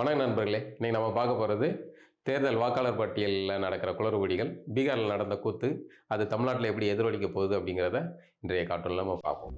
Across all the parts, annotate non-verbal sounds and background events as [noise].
வணக்க நண்பர்களே. இன்றைக்கி நம்ம பார்க்க போகிறது தேர்தல் வாக்காளர் பட்டியலில் நடக்கிற குளறுபடிகள் பீகாரில் நடந்த கூத்து அது தமிழ்நாட்டில் எப்படி எதிரொலிக்க போகுது அப்படிங்கிறத இன்றைய கார்ட்டூனில் நம்ம பார்ப்போம்.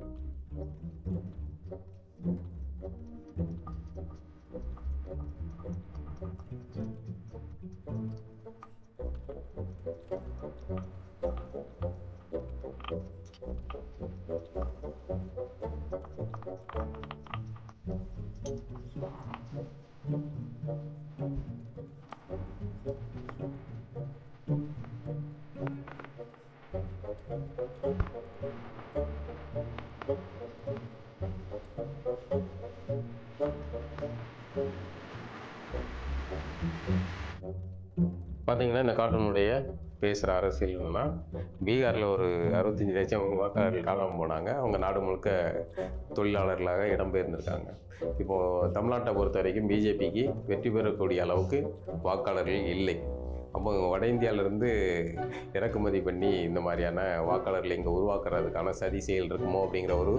பார்த்தீங்கன்னா இந்த கார்ட்டூனுடைய பேசுகிற அரசியல்னா பீகாரில் ஒரு அறுபத்தஞ்சி லட்சம் வாக்காளர்கள் காலம் போனாங்க. அவங்க நாடு முழுக்க தொழிலாளர்களாக இடம்பெயர்ந்திருக்காங்க இப்போது தமிழ்நாட்டை பொறுத்த வரைக்கும் பிஜேபிக்கு வெற்றி பெறக்கூடிய அளவுக்கு வாக்காளர்கள் இல்லை. அப்போ வட இந்தியாவிலேருந்து இறக்குமதி பண்ணி இந்த மாதிரியான வாக்காளர்களை இங்கே உருவாக்குறதுக்கான சதி செயல் இருக்குமோ அப்படிங்கிற ஒரு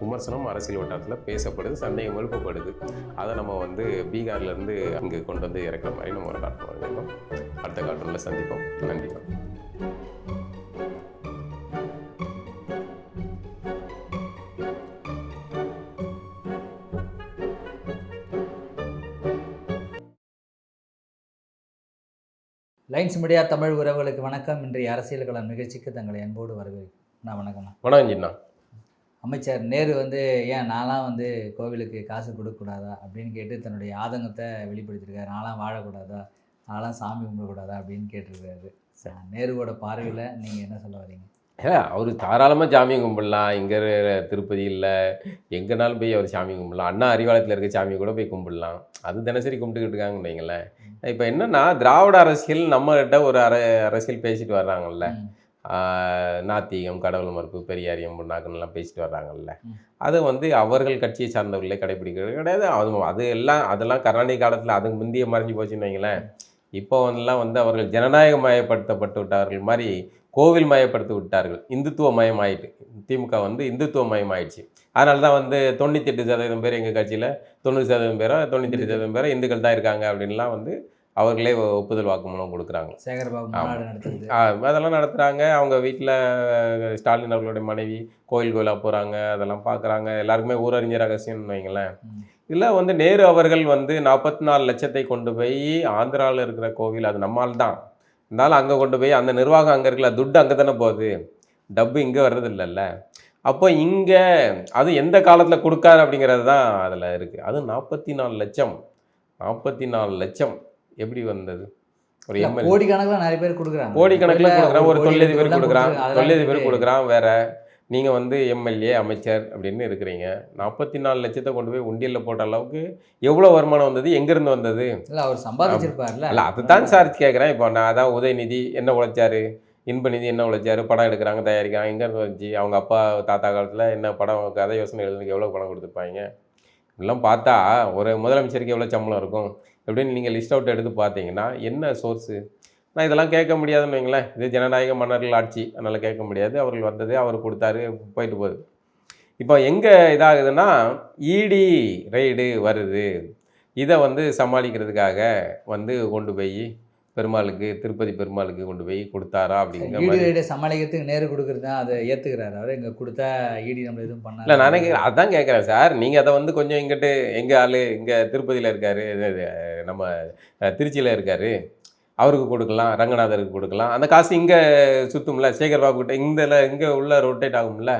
விமர்சனம் அரசியல் வட்டாரத்தில் பேசப்படுது சந்தேகம் எழுப்பப்படுது. அதை நம்ம வந்து பீகார்லேருந்து அங்கே கொண்டு வந்து இறக்குற மாதிரி நம்ம ஒரு காட்டணும் வழங்கியிருக்கோம் அடுத்த கார்ட்டூனில் சந்திப்போம். நன்றி. லைன்ஸ் மீடியா தமிழ் உறவுகளுக்கு வணக்கம். இன்றைய அரசியல் களம் நிகழ்ச்சிக்கு தங்களை அன்போடு வரவேற்கிறேன். வணக்கம்ண்ணா வணக்கம் ஜின்னா அமைச்சர் நேரு வந்து ஏன் நான்லாம் வந்து கோவிலுக்கு காசு கொடுக்கக்கூடாதா? அப்படின்னு கேட்டு தன்னுடைய ஆதங்கத்தை வெளிப்படுத்தியிருக்காரு. நான்லாம் வாழக்கூடாதா? நான்லாம் சாமி கும்பிடக்கூடாதா? அப்படின்னு கேட்டிருக்காரு. நேருவோட பார்வையில் நீங்கள் என்ன சொல்ல வரீங்க? ஏ அவர் தாராளமாக சாமி கும்பிடலாம். இங்கே திருப்பதி இல்லை. எங்கேனாலும் போய் அவர் சாமி கும்பிடலாம். அண்ணா அறிவாலயத்தில் இருக்க சாமி கூட போய் கும்பிடலாம். அது தினசரி கும்பிட்டுக்கிட்டு இருக்காங்கன்னு வைங்களேன். இப்போ என்னன்னா திராவிட அரசியல் நம்மகிட்ட ஒரு அர அரசியல் பேசிட்டு வர்றாங்கல்ல. நாத்திகம் கடவுள் மறுப்பு பெரியாரியம் புண்ணாக்குன்னெல்லாம் பேசிட்டு வர்றாங்கல்ல. அது வந்து அவர்கள் கட்சியை சார்ந்தவர்களே கடைபிடிக்கிறது கிடையாது. அது அது எல்லாம் அதெல்லாம் கருணாநிதி காலத்தில் அதுக்கு முந்தைய மறைஞ்சு போச்சுன்னு வைங்களேன். இப்போ வந்துலாம் வந்து அவர்கள் ஜனநாயக மயப்படுத்தப்பட்டு விட்டார்கள் மாதிரி கோவில் மயப்படுத்தி விட்டார்கள். இந்துத்துவ மயம் ஆயிட்டு திமுக வந்து இந்துத்துவ மயம் ஆயிடுச்சு அதனால தான் வந்து தொண்ணூத்தெட்டு சதவீதம் பேர் எங்கள் கட்சியில் தொண்ணூறு சதவீதம் பேரோ தொண்ணூத்தெட்டு சதவீதம் பேரோ இந்துக்கள் தான் இருக்காங்க அப்படின்லாம் வந்து அவர்களே ஒப்புதல் வாக்குமூலம் கொடுக்குறாங்க. அதெல்லாம் நடத்துகிறாங்க அவங்க வீட்டில் ஸ்டாலின் அவர்களுடைய மனைவி கோயில் கோயிலாக போகிறாங்க அதெல்லாம் பார்க்குறாங்க எல்லாருக்குமே ஊரறிஞர் ரகசியம்னு வைங்களேன். ம். இதில் வந்து நேரு அவர்கள் வந்து நாற்பத்தி நாலு லட்சத்தை கொண்டு போய் ஆந்திராவில் இருக்கிற கோவில் அது நம்மால் தான் இருந்தாலும் அங்கே கொண்டு போய் அந்த நிர்வாகம் அங்கே இருக்குல்ல துட்டு அங்கே தானே போகுது. டப்பு இங்கே வர்றது இல்லைல்ல அப்போ இங்கே அது எந்த காலத்தில் கொடுக்காரு அப்படிங்கிறது தான் அதில் இருக்குது அது நாற்பத்தி நாலு லட்சம். நாற்பத்தி நாலு லட்சம். எப்படி வந்தது? ஒரு எம்எல்ஏ. கோடிக்கணக்கில் நிறைய பேர் கொடுக்குறாங்க. கோடிக்கணக்கில் கொடுக்குறான் ஒரு தொழிலதிபர் கொடுக்குறான் தொழிலதிபர் கொடுக்குறான் வேற நீங்கள் வந்து எம்எல்ஏ அமைச்சர் அப்படின்னு இருக்கிறீங்க. நாற்பத்தி நாலு லட்சத்தை கொண்டு போய் உண்டியலில் போட்ட அளவுக்கு எவ்வளோ வருமானம் வந்தது? எங்கேருந்து வந்தது? இல்ல அவர் சம்பாதிச்சிருப்பார்ல. அல்ல அதுதான் சார் கேட்குறேன் இப்போ நான் அதான் உதயநிதி என்ன உழைச்சாரு? இன்பநிதி என்ன உழைச்சாரு? படம் எடுக்கிறாங்க தயாரிக்கிறாங்க. எங்கேருந்து வந்துச்சு? அவங்க அப்பா தாத்தா காலத்தில் என்ன படம் கதை யோசனை எழுதுனதுக்கு எவ்வளோ பணம் கொடுத்துருப்பாங்க? இதெல்லாம் பார்த்தா ஒரு முதலமைச்சருக்கு எவ்வளோ சம்பளம் இருக்கும்? எப்படின்னு நீங்கள் லிஸ்ட் அவுட் எடுத்து பார்த்தீங்கன்னா என்ன சோர்ஸு நான் இதெல்லாம் கேட்க முடியாதுன்னு வைங்களேன். இது ஜனநாயக மன்னர்கள் ஆட்சி. அதனால் கேட்க முடியாது. அவர்கள் வந்தது அவர் கொடுத்தாரு போயிட்டு போகுது. இப்போ எங்கே இதாகுதுன்னா இடி ரைடு வருது. இதை வந்து சமாளிக்கிறதுக்காக வந்து கொண்டு போய் பெருமாளுக்கு திருப்பதி பெருமாளுக்கு கொண்டு போய் கொடுத்தாரா அப்படிங்கிற ஈடி மாதிரி. ரைடை சமாளிக்கிறதுக்கு நேரு கொடுக்குறது தான் அதை ஏற்றுக்கிறாரு அவர். இங்கே கொடுத்தா ஈடி நம்ம எதுவும் பண்ணாரு இல்லை நானே கேக்குறேன், அதான் கேட்குறேன் சார். நீங்கள் அதை வந்து கொஞ்சம் இங்கிட்டு எங்கள் ஆள் இங்கே திருப்பதியில் இருக்கார் நம்ம திருச்சியில் இருக்கார். அவருக்கு கொடுக்கலாம் ரங்கநாதருக்கு கொடுக்கலாம். அந்த காசு இங்கே சுத்தும்ல சேகர் பாபு கிட்ட இந்த இங்கே உள்ள ரொட்டேட் ஆகும்ல?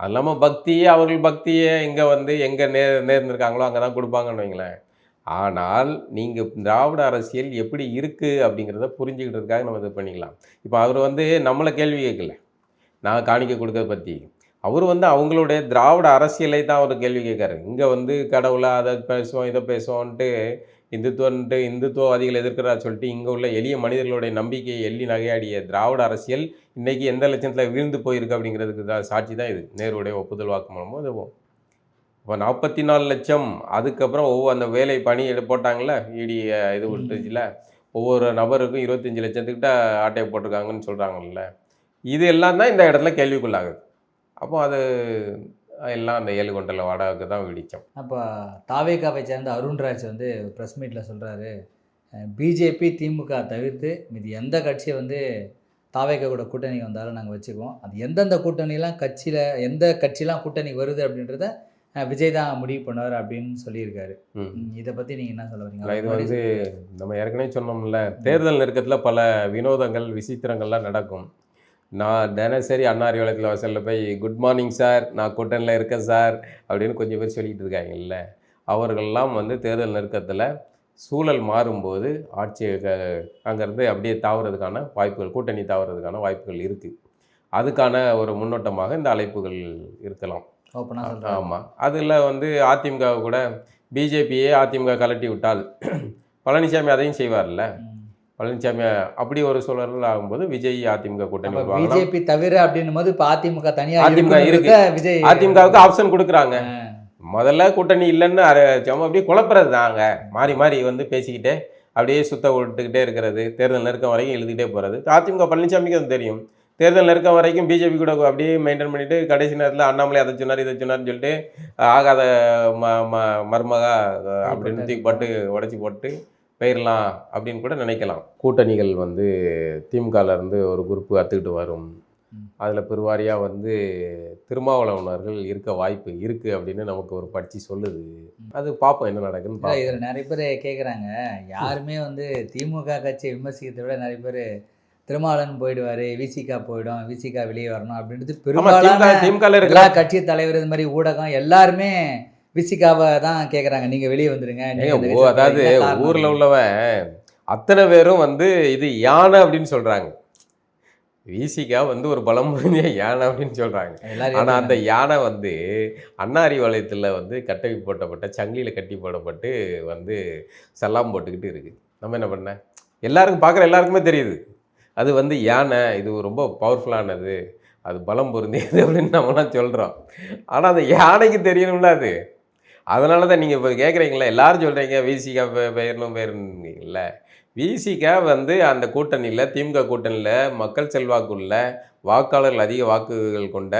அது இல்லாமல் பக்தியே அவர்கள் பக்தியே இங்கே வந்து எங்கே நே நேர்ந்திருக்காங்களோ அங்கே தான் கொடுப்பாங்கன்னு வைங்களேன். ஆனால் நீங்கள் திராவிட அரசியல் எப்படி இருக்குது அப்படிங்கிறத புரிஞ்சுக்கிட்டதுக்காக நம்ம இது பண்ணிக்கலாம். இப்போ அவர் வந்து நம்மளை கேள்வி கேட்கல. நான் காணிக்க கொடுக்கறத பற்றி அவர் வந்து அவங்களுடைய திராவிட அரசியலை தான் அவர் கேள்வி கேட்காரு. இங்கே வந்து கடவுளை அதை பேசுவோம் இதை பேசுவோன்ட்டு இந்துத்துவன்ட்டு இந்துத்துவவாதிகள் எதிர்க்கிறா சொல்லிட்டு இங்கே உள்ள எளிய மனிதர்களுடைய நம்பிக்கையை எள்ளி நகையாடிய திராவிட அரசியல் இன்றைக்கி எந்த லட்சத்தில் விழுந்து போயிருக்கு அப்படிங்கிறதுக்கு தான் சாட்சி தான் இது. நேருடைய ஒப்புதல் வாக்குமூலமோ இதுவும் இப்போ நாற்பத்தி நாலு லட்சம் அதுக்கப்புறம் ஒவ்வொரு அந்த வேலை பணி எடு போட்டாங்கல்ல இடி இது விட்டுச்சுல. ஒவ்வொரு நபருக்கும் இருபத்தஞ்சி லட்சத்துக்கிட்ட ஆட்டையை போட்டிருக்காங்கன்னு சொல்கிறாங்கல்ல இது எல்லாம் தான் இந்த இடத்துல கேள்விக்குள்ளாகுது. அப்போ அது எல்லாம் அந்த ஏழு கொண்டல வாடகைக்கு தான் வெடித்தோம் அப்போ தாவேகாவை சேர்ந்த அருண்ராஜ் வந்து ப்ரெஸ் மீட்டில் சொல்கிறாரு பிஜேபி திமுக தவிர்த்து மீதி எந்த கட்சியை வந்து தாவேகா கூட கூட்டணி வந்தாலும் நாங்கள் வச்சுக்குவோம். அது எந்தெந்த கூட்டணிலாம் கட்சியில் எந்த கட்சிலாம் கூட்டணி வருது அப்படின்றத விஜய் தான் முடிவு பண்ணுவார் அப்படின்னு சொல்லியிருக்காரு. இதை பற்றி நீங்கள் என்ன சொல்ல வரீங்க? இது வந்து நம்ம ஏற்கனவே சொன்னோம்ல தேர்தல் நெருக்கத்தில் பல வினோதங்கள் விசித்திரங்கள்லாம் நடக்கும். நான் தினசரி அண்ணா அறிவாலயத்தில் வாசலில் போய் குட் மார்னிங் சார் நான் கூட்டணியில் இருக்கேன் சார் அப்படின்னு கொஞ்சம் பேர் சொல்லிட்டு இருக்காங்கல்ல. அவர்கள்லாம் வந்து தேர்தல் நெருக்கத்தில் சூழல் மாறும்போது ஆட்சி அங்கேருந்து அப்படியே தாவறதுக்கான வாய்ப்புகள் கூட்டணி தாவறதுக்கான வாய்ப்புகள் இருக்குது அதுக்கான ஒரு முன்னோட்டமாக இந்த அழைப்புகள் இருக்கலாம். ஆமாம் அதில் வந்து அதிமுக கூட பிஜேபியே அதிமுக கலட்டி விட்டால் [clears throat] பழனிசாமி அதையும் செய்வார்ல. பழனிசாமி அப்படி ஒரு சூழல் ஆகும்போது விஜய் அதிமுக கூட்டணி பிஜேபி தவிர அப்படின்னும் போது இப்போ அதிமுக தனியாக அதிமுக இருக்குன்றத விஜய் அதிமுகவுக்கு ஆப்ஷன் கொடுக்குறாங்க. முதல்ல கூட்டணி இல்லைன்னு சும்மா அப்படியே குழப்புறது தாங்க மாறி மாறி வந்து பேசிக்கிட்டே அப்படியே சுத்த விட்டுக்கிட்டே இருக்கிறது. தேர்தல் நெருக்கம் வரைக்கும் எழுதிக்கிட்டே போகிறது அதிமுக பழனிசாமிக்கு அது தெரியும். தேர்தல் நெருக்கம் வரைக்கும் பிஜேபி கூட அப்படியே மெயின்டைன் பண்ணிட்டு கடைசி நேரத்தில் அண்ணாமலை அதை சொன்னார் இதை சொன்னார்னு சொல்லிட்டு ஆகாத ம ம மருமகா அப்படின்னு தூக்கி போட்டு உடச்சி போட்டு போயிடலாம் அப்படின்னு கூட நினைக்கலாம். கூட்டணிகள் வந்து திமுகல இருந்து ஒரு குரூப்பு அத்துக்கிட்டு வரும். அதில் பெருவாரியாக வந்து திருமாவளவனர்கள் இருக்க வாய்ப்பு இருக்குது அப்படின்னு நமக்கு ஒரு பட்சி சொல்லுது. அது பார்ப்போம் என்ன நடக்குன்னு இதில் நிறைய பேர் கேட்குறாங்க யாருமே வந்து திமுக கட்சியை விமர்சிக்கிறதை விட நிறைய பேர் திருமாவளவன் போயிடுவார் விசிகா போயிடும் விசிகா வெளியே வரணும் அப்படின்றது பெரும்பாலான திமுக எல்லா கட்சி தலைவர் இது மாதிரி ஊடகம் எல்லாருமே விசிகாவை தான் கேட்குறாங்க நீங்கள் வெளியே வந்துடுங்க அதாவது ஊர்ல? உள்ளவன் அத்தனை பேரும் வந்து இது யானை அப்படின்னு சொல்றாங்க. விசிகா வந்து ஒரு பலம் பொருந்திய யானை அப்படின்னு சொல்றாங்க. எல்லாரும் ஆனா அந்த. யானை வந்து அன்னாரி வளையத்துல வந்து கட்டவி போட்டப்பட்ட சங்கிலியில கட்டி போடப்பட்டு வந்து சல்லாம் போட்டுக்கிட்டு இருக்கு. நம்ம என்ன பண்ண? எல்லாருக்கும் பார்க்குற எல்லாருக்குமே தெரியுது. அது வந்து யானை இது ரொம்ப பவர்ஃபுல்லானது அது பலம் பொருந்தியது அப்படின்னு நம்மலாம் சொல்கிறோம் ஆனால் அந்த யானைக்கு தெரியணும்ல அது. அதனால தான் நீங்கள் இப்போ கேட்குறீங்களா எல்லாரும் சொல்கிறீங்க விசிகா பெயரணும் பெயர்னீங்கல்ல விசிகா வந்து அந்த கூட்டணியில் திமுக கூட்டணியில் மக்கள் செல்வாக்குள்ள வாக்காளர்கள் அதிக வாக்குகள் கொண்ட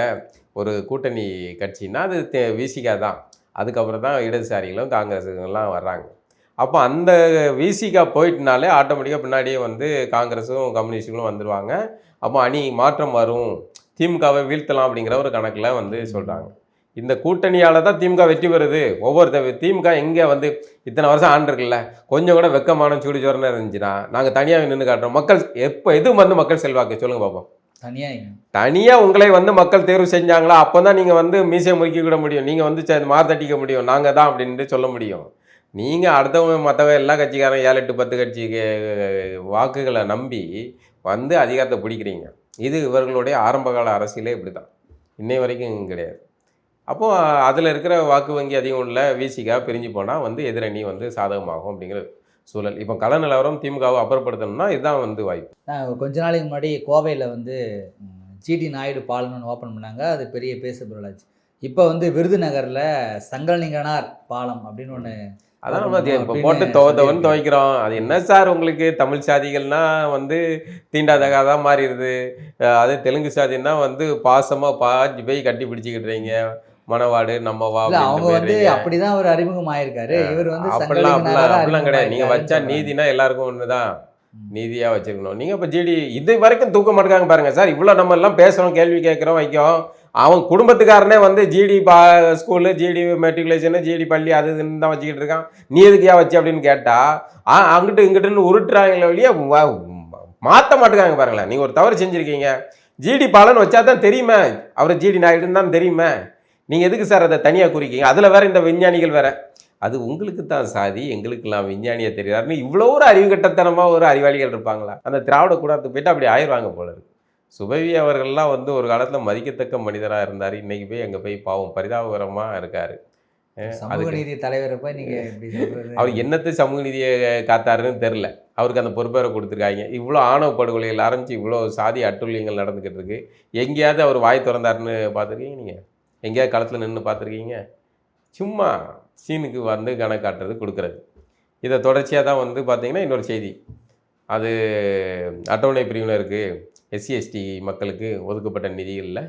ஒரு கூட்டணி கட்சின்னா அது விசிகா தான். அதுக்கப்புறம் தான் இடதுசாரிகளும் காங்கிரஸுங்கெல்லாம் வர்றாங்க. அப்போ அந்த விசிகா போயிட்டுனாலே ஆட்டோமேட்டிக்காக பின்னாடியே வந்து காங்கிரஸும் கம்யூனிஸ்டுகளும் வந்துடுவாங்க அப்போ அணி மாற்றம் வரும். திமுகவை வீழ்த்தலாம் அப்படிங்கிற ஒரு கணக்கில் வந்து சொல்கிறாங்க இந்த கூட்டணியால் தான் திமுக வெற்றி பெறுது. ஒவ்வொரு திமுக எங்கே வந்து இத்தனை வருஷம் ஆண்டிருக்குல்ல கொஞ்சம் கூட வெக்கமான சூடு ஜோரன்னு இருந்துச்சுன்னா நாங்கள் தனியாக நின்று காட்டுறோம். மக்கள் எப்போ எது வந்து மக்கள் செல்வாக்கு? சொல்லுங்க பார்ப்போம் தனியா இங்க. தனியாக உங்களை வந்து மக்கள் தேர்வு செஞ்சாங்களா? அப்போ தான் நீங்கள் வந்து மீசையை முறுக்கி விட முடியும். நீங்கள் வந்து மார்த்தட்டிக்க முடியும். நாங்கள் தான் அப்படின்ட்டு சொல்ல முடியும். நீங்கள் அடுத்தவங்க மற்றவங்க எல்லா கட்சிக்காரன் ஏழு எட்டு பத்து கட்சி வாக்குகளை நம்பி வந்து அதிகாரத்தை பிடிக்கிறீங்க. இது இவர்களுடைய ஆரம்பகால அரசியலே இப்படி தான் இன்னை வரைக்கும் கிடையாது. அப்போது அதில் இருக்கிற வாக்கு வங்கி அதிகம் உள்ள விசிகா பிரிஞ்சு போனால் வந்து எதிரணி வந்து சாதகமாகும் அப்படிங்கிற சூழல். இப்போ கள நிலவரம் திமுகவை அப்புறப்படுத்தணும்னா இதுதான் வந்து வாய்ப்பு. நான் கொஞ்ச நாளைக்கு முன்னாடி கோவையில் வந்து ஜிடி நாயுடு பாலம்னு ஓப்பன் பண்ணாங்க. அது பெரிய பேசு பொருளாச்சு இப்போ வந்து விருதுநகரில் சங்கரலிங்கனார் பாலம் அப்படின்னு ஒன்று அதான் நம்ம இப்போ போட்டு துவ துவன்னு துவைக்கிறோம். அது என்ன சார் உங்களுக்கு? தமிழ் சாதிகள்னா வந்து தீண்டாதகாதான் மாறிடுது. அதே தெலுங்கு சாதின்னா வந்து பாசமாக பாஞ்சு போய் கட்டி பிடிச்சிக்கிட்டுறீங்க மணவாடு நம்ம வா அவங்க வந்து. அப்படிதான் ஒரு அறிமுகம் ஆயிருக்காரு இவர் வந்து அப்படிலாம் அப்படிலாம் கிடையாது. நீங்கள் வச்சா நீதினா எல்லாருக்கும் ஒன்று தான் ம். நீதியாக வச்சுருக்கணும் நீங்கள் இப்போ ஜிடி இது வரைக்கும் தூக்க மாட்டாங்க பாருங்க சார். இவ்வளோ நம்ம எல்லாம் பேசுகிறோம் கேள்வி கேட்குறோம் வைக்கோம் அவன் குடும்பத்துக்காரனே வந்து ஜிடி பா ஸ்கூலு ஜிடி மெட்ரிகுலேஷனு ஜிடி பள்ளி அது இதுன்னு தான் வச்சுக்கிட்டு இருக்கான். நீ எதுக்கு ஏன் வச்சு அப்படின்னு கேட்டால் ஆ அங்கிட்டு இங்கிட்டுன்னு உருட்டுறாங்களே வழியே மாற்ற மாட்டேங்காங்க பாருங்களேன். நீங்கள் ஒரு தவறு செஞ்சுருக்கீங்க. ஜிடி பாலன் வச்சா தான் தெரியுமே. அவர் ஜிடி நாயுடுன்னு தான் தெரியுமே. நீங்கள் எதுக்கு சார் அதை தனியாக குறிக்கீங்க அதில் வேற இந்த விஞ்ஞானிகள் வேற. அது உங்களுக்கு தான் சாதி எங்களுக்கெல்லாம் விஞ்ஞானியை தெரியாருன்னு இவ்வளோ ஒரு அறிவுகட்டத்தனமாக ஒரு அறிவாளிகள் இருப்பாங்களா? அந்த திராவிட கூடத்துக்கு போயிட்டு அப்படி ஆயிடுவாங்க போல இருக்கு. சுபவி அவர்கள்லாம் வந்து ஒரு காலத்தில் மதிக்கத்தக்க மனிதராக இருந்தார். இன்னைக்கு போய் அங்கே போய் பாவம் பரிதாபகரமாக இருக்கார். சமூக நீதி தலைவரை போய் நீங்க இப்படி சொல்றது? அவர் என்னத்து சமூக நீதியை காத்தாருன்னு தெரில அவருக்கு அந்த பொறுப்பேற கொடுத்துருக்காங்க. இவ்வளோ ஆணவ படுகொலைகள் ஆரம்பித்து இவ்வளோ சாதி அட்டுழியங்கள் நடந்துக்கிட்டு இருக்கு. எங்கேயாவது அவர் வாய் திறந்தாருன்னு பார்த்துருக்கீங்க நீங்கள் எங்கேயாவது களத்தில் நின்று பார்த்துருக்கீங்க? சும்மா சீனுக்கு வந்து கணக்கு காட்டுறது கொடுக்குறது. இதை தொடர்ச்சியாக தான் வந்து பார்த்தீங்கன்னா இன்னொரு செய்தி. அது அட்டவணை பிரிவினருக்கு எஸ்சி எஸ்டி மக்களுக்கு ஒதுக்கப்பட்ட நிதிகளில்.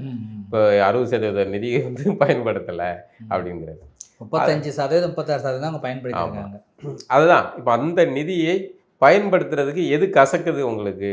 இப்போ அறுபது சதவீத நிதியை வந்து [laughs] பயன்படுத்தலை அப்படிங்கிறது. முப்பத்தஞ்சு சதவீதம் முப்பத்தாறு சதவீதம் அவங்க பயன்படுத்திருக்காங்க. அதுதான். இப்போ அந்த நிதியை பயன்படுத்துறதுக்கு எது கசக்குது உங்களுக்கு?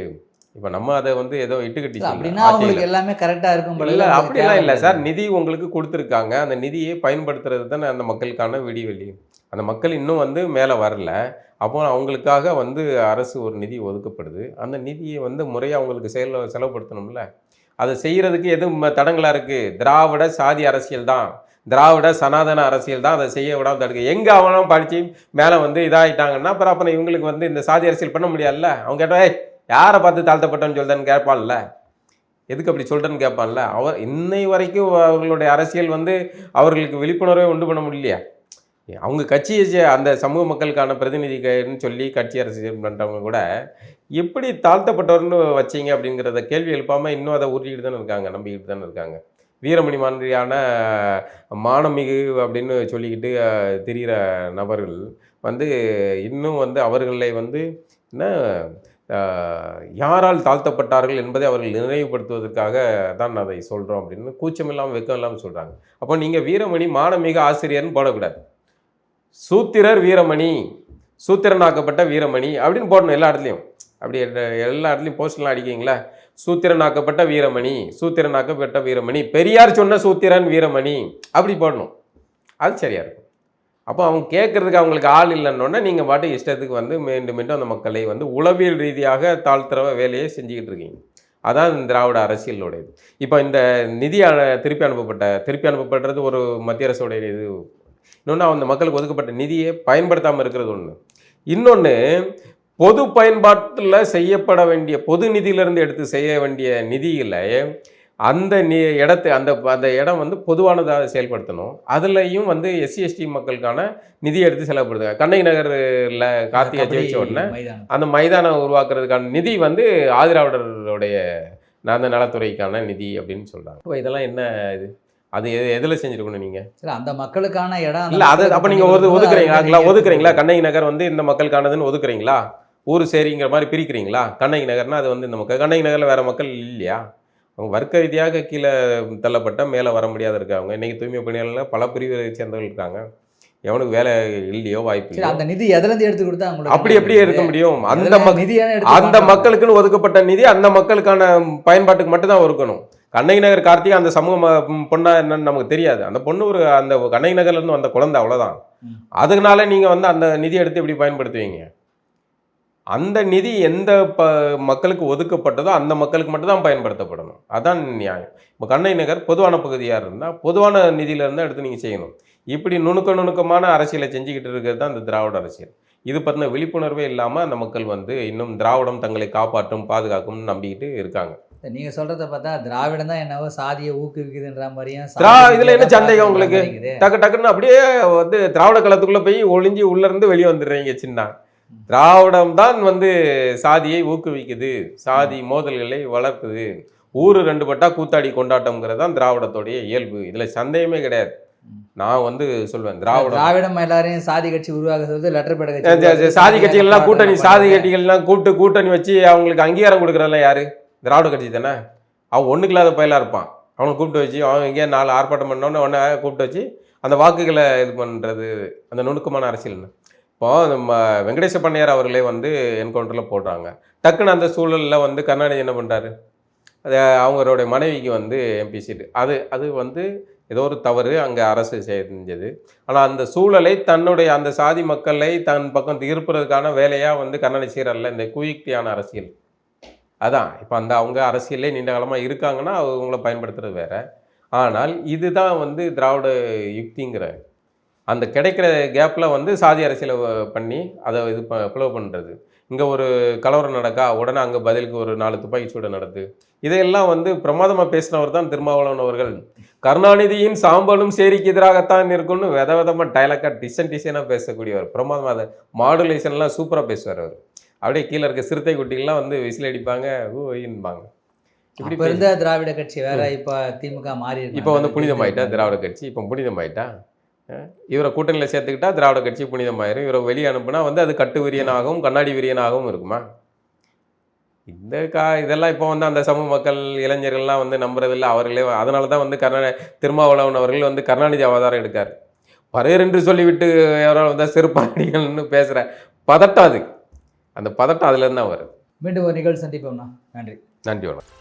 இப்போ நம்ம அதை வந்து ஏதோ இட்டுக்கட்டி. அப்படின்னா. அவங்களுக்கு எல்லாமே கரெக்டா இருக்கும் இல்ல அப்படிலாம் இல்லை சார். நிதி உங்களுக்கு கொடுத்துருக்காங்க. அந்த நிதியை பயன்படுத்துறது தானே அந்த மக்களுக்கான விடிவெளி. அந்த மக்கள் இன்னும் வந்து மேலே வரல. அப்போ அவங்களுக்காக வந்து அரசு ஒரு நிதி ஒதுக்கப்படுது. அந்த நிதியை வந்து முறையாக அவங்களுக்கு செயல் செலவுபடுத்தணும்ல. அதை செய்கிறதுக்கு எதுவும் ம- தடங்களா இருக்குது திராவிட சாதி அரசியல் தான். திராவிட சனாதன அரசியல் தான் அதை செய்ய விடாம தடுக்கு. எங்கே அவனும் படித்து மேலே வந்து இதாகிட்டாங்கன்னா அப்புறம் அப்புறம் இவங்களுக்கு வந்து இந்த சாதி அரசியல் பண்ண முடியாதுல்ல? அவங்க கேட்டா "ஏய், யாரை பார்த்து தாழ்த்தப்பட்டோன்னு சொல்லுதான்னு கேட்பான்ல? எதுக்கு அப்படி சொல்கிறேன்னு கேட்பான்ல? அவர் இன்னை வரைக்கும் அவர்களுடைய அரசியல் வந்து அவர்களுக்கு விழிப்புணர்வே உண்டு பண்ண முடியலையா? அவங்க கட்சியை அந்த சமூக மக்களுக்கான பிரதிநிதிகள்னு சொல்லி கட்சி அரசியல் பண்ணுறவங்க கூட எப்படி தாழ்த்தப்பட்டவர்னு வச்சீங்க அப்படிங்கிறத கேள்வி எழுப்பாமல் இன்னும் அதை உருட்டிக்கிட்டு தானே இருக்காங்க நம்பிக்கிட்டு தானே இருக்காங்க. வீரமணி மாதிரியான மானமிகு அப்படின்னு சொல்லிக்கிட்டு தெரிகிற நபர்கள் வந்து இன்னும் வந்து அவர்களை வந்து என்ன யாரால் தாழ்த்தப்பட்டார்கள் என்பதை அவர்கள் நினைவுபடுத்துவதற்காக தான் அதை சொல்கிறோம் அப்படின்னு கூச்சமில்லாமல் வெக்கம் இல்லாமல் சொல்கிறாங்க அப்போ நீங்கள் வீரமணி மானமிகு ஆசிரியர்னு போடக்கூடாது. சூத்திரர் வீரமணி சூத்திரனாக்கப்பட்ட வீரமணி அப்படின்னு போடணும் எல்லா இடத்துலையும். அப்படி எல்லா இடத்துலையும் போஸ்ட்லாம் அடிக்கிங்களா சூத்திரனாக்கப்பட்ட வீரமணி சூத்திரனாக்கப்பட்ட வீரமணி பெரியார் சொன்ன சூத்திரன் வீரமணி அப்படி போடணும். அது சரியாக இருக்கும். அப்போ அவங்க கேட்குறதுக்கு அவங்களுக்கு ஆள் இல்லைன்னொன்னே நீங்கள் பாட்டு இஷ்டத்துக்கு வந்து மீண்டும் மீண்டும் அந்த மக்களை வந்து உளவியல் ரீதியாக தாழ்த்துறவ வேலையை செஞ்சுக்கிட்டு இருக்கீங்க. அதான் இந்த திராவிட அரசியலுடையது. இப்போ இந்த நிதி திருப்பி அனுப்பப்பட்ட திருப்பி அனுப்பப்படுறது ஒரு மத்திய அரசுடைய இது. இன்னொன்று அந்த மக்களுக்கு ஒதுக்கப்பட்ட நிதியை பயன்படுத்தாமல் இருக்கிறது ஒன்று இன்னொன்று பொது பயன்பாட்டில் செய்யப்பட வேண்டிய பொது நிதியிலிருந்து எடுத்து செய்ய வேண்டிய நிதியில் அந்த நி இடத்து அந்த அந்த இடம் வந்து பொதுவானதாக செயல்படுத்தணும். அதுலேயும் வந்து எஸ்சி எஸ்டி மக்களுக்கான நிதி எடுத்து செலவுப்படுத்துங்க கண்ணகி நகரில் கார்த்திகை ஜெயிச்ச உடனே அந்த மைதானம் உருவாக்குறதுக்கான நிதி வந்து ஆதிராவிடருடைய அந்த நலத்துறைக்கான நிதி அப்படின்னு சொல்கிறாங்க இப்போ இதெல்லாம் என்ன இது? அது எது எதில் செஞ்சுருக்கணும் நீங்கள் சரி அந்த மக்களுக்கான இடம் இல்லை அது அப்போ நீங்கள் ஒது ஒதுக்குறீங்களா? ஒதுக்குறீங்களா. கண்ணகி நகர் வந்து இந்த மக்களுக்கானதுன்னு ஒதுக்குறீங்களா? ஊர் சரிங்கிற மாதிரி பிரிக்கிறீங்களா? கண்ணகி நகர்னா அது வந்து இந்த மக்கள் கண்ணகி நகரில் வேற மக்கள் இல்லையா? அவங்க வர்க்க ரீதியாக கீழே தள்ளப்பட்ட மேலே வர முடியாத இருக்காங்க இன்னைக்கு தூய்மை பணியாளர்கள் பல பிரிவை சேர்ந்தவர்கள் இருக்காங்க. எவனுக்கு வேலை இல்லையோ வாய்ப்பு சரி இல்லையோ. அந்த நிதி எதுல இருந்து எடுத்து கொடுத்தா அப்படி எப்படி எடுக்க முடியும்? அந்த அந்த. மக்களுக்குன்னு ஒதுக்கப்பட்ட நிதி அந்த மக்களுக்கான பயன்பாட்டுக்கு மட்டும்தான் ஒதுக்கணும். கண்ணகி நகர் கார்த்திகா அந்த சமூக பொண்ணா என்னன்னு நமக்கு தெரியாது. அந்த பொண்ணு ஒரு அந்த கண்ணகி நகர்ல இருந்து வந்த குழந்தை அவ்வளவுதான். ம். அதனால நீங்க வந்து அந்த நிதி எடுத்து எப்படி பயன்படுத்துவீங்க? அந்த நிதி எந்த ப மக்களுக்கு ஒதுக்கப்பட்டதோ அந்த மக்களுக்கு மட்டும்தான் பயன்படுத்தப்படணும். அதான் நியாயம். இப்போ கண்ணகி நகர் பொதுவான பகுதியாக இருந்தால் பொதுவான நிதியில இருந்தால் எடுத்து நீங்கள் செய்யணும். இப்படி நுணுக்க நுணுக்கமான அரசியலை செஞ்சுக்கிட்டு இருக்கிறது தான் இந்த திராவிட அரசியல். இது பற்றின விழிப்புணர்வே இல்லாமல் அந்த மக்கள் வந்து இன்னும் திராவிடம் தங்களை காப்பாற்றும் பாதுகாக்கும்னு நம்பிக்கிட்டு இருக்காங்க. நீங்க சொல்றத பார்த்தா திராவிடம் தான் என்னவோ சாதியை ஊக்குவிக்குதுன்ற மாதிரியும் இதுல என்ன சந்தேகம் உங்களுக்கு? டக்கு டக்குன்னு அப்படியே வந்து திராவிட களத்துக்குள்ளே போய் ஒளிஞ்சு உள்ளேருந்து வெளியே வந்துடுறீங்க சின்ன. திராவிடம் தான் வந்து சாதியை ஊக்குவிக்குது சாதி மோதல்களை வளர்க்குது. ஊரு ரெண்டு பட்டா கூத்தாடி கொண்டாட்டம்ங்கிறது தான் திராவிடத்துடைய இயல்பு. இதுல சந்தேகமே கிடையாது. நான் வந்து சொல்வேன் திராவிடம். திராவிடம் எல்லாரையும் சாதி கட்சி உருவாக்க சொல்லுது லெட்டர் பேட சாதி கட்சிகள் எல்லாம் கூட்டணி சாதி. கட்சிகள்லாம் கூட்டு கூட்டணி வச்சு அவங்களுக்கு அங்கீகாரம் கொடுக்குறதெல்லாம் யாரு? திராவிட கட்சி தானே? அவன் ஒண்ணுக்கு இல்லாத பயலா இருப்பான். அவனை கூப்பிட்டு வச்சு அவன் எங்கேயா நாலு ஆர்ப்பாட்டம் பண்ணோன்னு உடனே கூப்பிட்டு வச்சு அந்த வாக்குகளை இது பண்றது அந்த நுணுக்கமான அரசியல்னு இப்போது நம்ம வெங்கடேச பண்ணையார் அவர்களே வந்து என்கவுண்டரில் போடுறாங்க. டக்குன்னு அந்த சூழலில் வந்து கருணாநிதி என்ன பண்ணுறாரு அது அவங்களுடைய மனைவிக்கு வந்து எம்பி சீட்டு அது அது வந்து ஏதோ ஒரு தவறு அங்கே அரசு செஞ்சது. ஆனால் அந்த சூழலை தன்னுடைய அந்த சாதி மக்களை தன் பக்கம் திருப்புறதுக்கான வேலையாக வந்து கண்ணாடி செய்கிறல்ல இந்த குயுக்தியான அரசியல். அதான் இப்போ அந்த அவங்க அரசியலே நீண்ட காலமாக இருக்காங்கன்னா அவங்கள பயன்படுத்துறது வேற. ஆனால் இதுதான் வந்து திராவிட யுக்திங்கிற அந்த கிடைக்கிற கேப்பில் வந்து சாதி அரசியலை பண்ணி அதை இது ப பிளவு பண்ணுறது இங்கே ஒரு கலவரம் நடக்கா உடனே அங்கே பதிலுக்கு ஒரு நாலு துப்பாக்கி சூடு நடக்குது இதையெல்லாம் வந்து பிரமாதமாக பேசினவர் தான் திருமாவளவன் அவர்கள். கருணாநிதியின் சாம்பலும் சேரிக்கு எதிராகத்தான் இருக்கும்னு வித விதமாக டைலாக்காக டிசன் டிசைனாக பேசக்கூடியவர். பிரமாதமாக அதை மாடுலேஷன்லாம் சூப்பராக பேசுவார் அவர். அப்படியே கீழே இருக்க சிறுத்தை குட்டிகள்லாம் வந்து விசில் அடிப்பாங்க ஊயின்பாங்க. இப்படி அப்ப இருந்த திராவிட கட்சி வேற இப்ப திமுக மாறி. இப்போ வந்து புனிதமாயிட்டா திராவிட கட்சி? இப்போ புனிதமாயிட்டா? இவரை கூட்டணியில் சேர்த்துக்கிட்டா திராவிட கட்சி புனிதமாயிரும் இவரை வெளியே அனுப்புனா வந்து அது கட்டு விரியனாகவும் கண்ணாடி விரியனாகவும் இருக்குமா? இந்த கா இதெல்லாம் இப்போ வந்து அந்த சமூக மக்கள் இளைஞர்கள்லாம் வந்து நம்புறதில்ல. அவர்களே அதனால தான் வந்து கருணா திருமாவளவன் அவர்கள் வந்து கருணாநிதி அவதாரம் எடுக்கார். பரையர் என்று சொல்லிவிட்டு யாரோ வந்தால் செருப்பாடிகள்னு பேசுகிற பதட்டம் அது. அந்த பதட்டம் அதுலேருந்து தான் வருது மீண்டும் ஒரு நிகழ்ச்சி சந்திப்போம்ண்ணா நன்றி. நன்றி வணக்கம்.